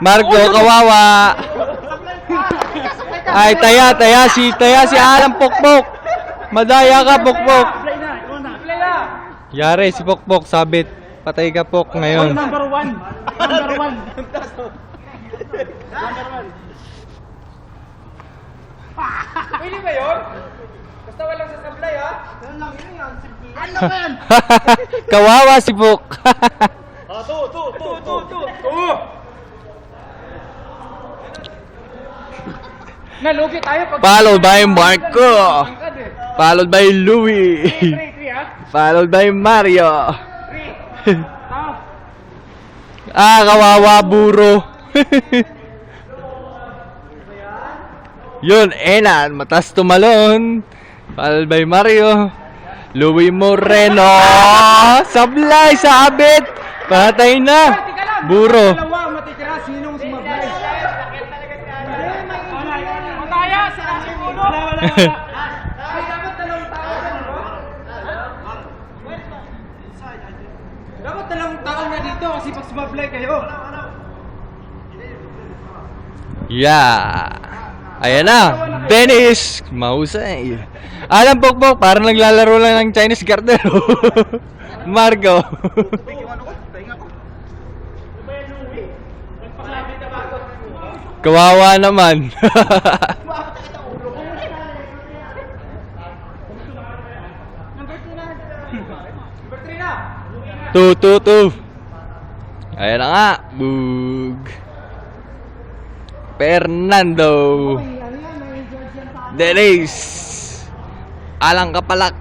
Marco, kawawa. Ay, taya, taya si, taya si Alam Pokpok. Madaya ka, Pokpok. Play na, ikaw na. Play na. Yari, si Pokpok, sabit. Patay ka, Pok, ngayon. Number one. Number one. Pwede ba yun? Basta walang sasablay ha? Yan lang, yun yan. Ano ba yan? kawawa si Pok. Ah, to, to, to, to, to. Nalugi tayo pag... Followed by Marco. Eh. Followed by Louie. Followed by Mario. Ah, kawawa buro. Yun, Enan, matas tumalon. Followed by Mario. Louie Moreno. Sablay, sabit. Patay na. Buro. Dapat dalawang tao yan, ano? Dapat dalawang tao na dito kasi pag sumablay kayo. Yeah. Ayan na. Dennis. Mahusay. Alam, Pokpok, parang naglalaro lang ng Chinese garter. Marco. Kawawa naman. Tu, tu, tu. Ayan na nga. Bug. Fernando. Dennis. Alang kapalak.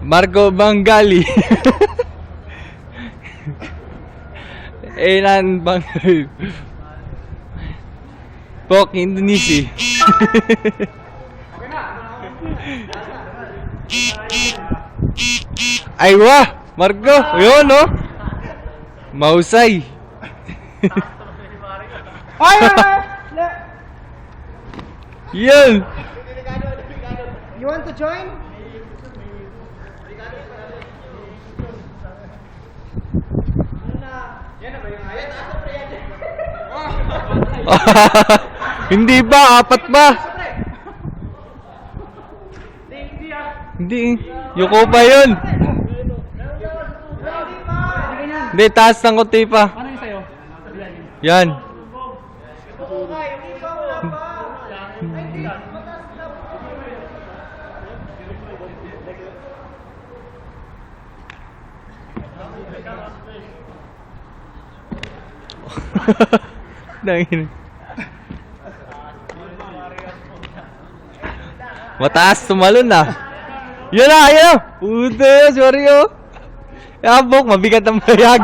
Marco Bangali. Enan Bang... Pok Indonesia. Okay na. Ay wah! Marco! Yun no? Mausay. Ay! Yun! You want to join? Hindi ba? Apat ba? Hindi. Yuko pa yun. Hindi, taas ng kunti pa. Ano yung sa'yo? Yan. Nangin. Mataas tumalon na. Yun na, yun na. Puta, sorry oh. Yabok, mabigat ang bayag.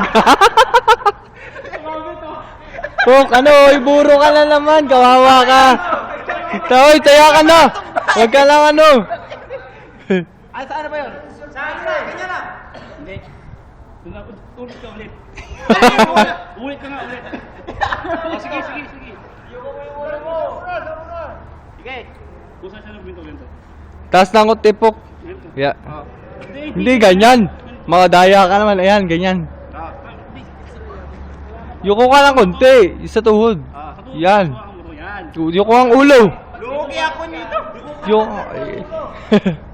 Pok, ano, iburo ka na naman, kawawa ka. Taoy, taya ka na. Huwag ka lang ano. Ay, saan na ba yun? Saan na? Ganyan na. Hindi. Ulit ka ulit. Ulit ka nga ulit. Oh, sige, sige, sige. Sige. Kung saan siya nagwinto, ganito. Taas ng kunti, Pok. Ganito. Yeah. Hindi, Hindi, ganyan. Mga daya ka naman, ayan, ganyan. Yuko ka ng konti, sa tuhod, Yan. Yuko ang ulo. Lugi ako nito. Yuko.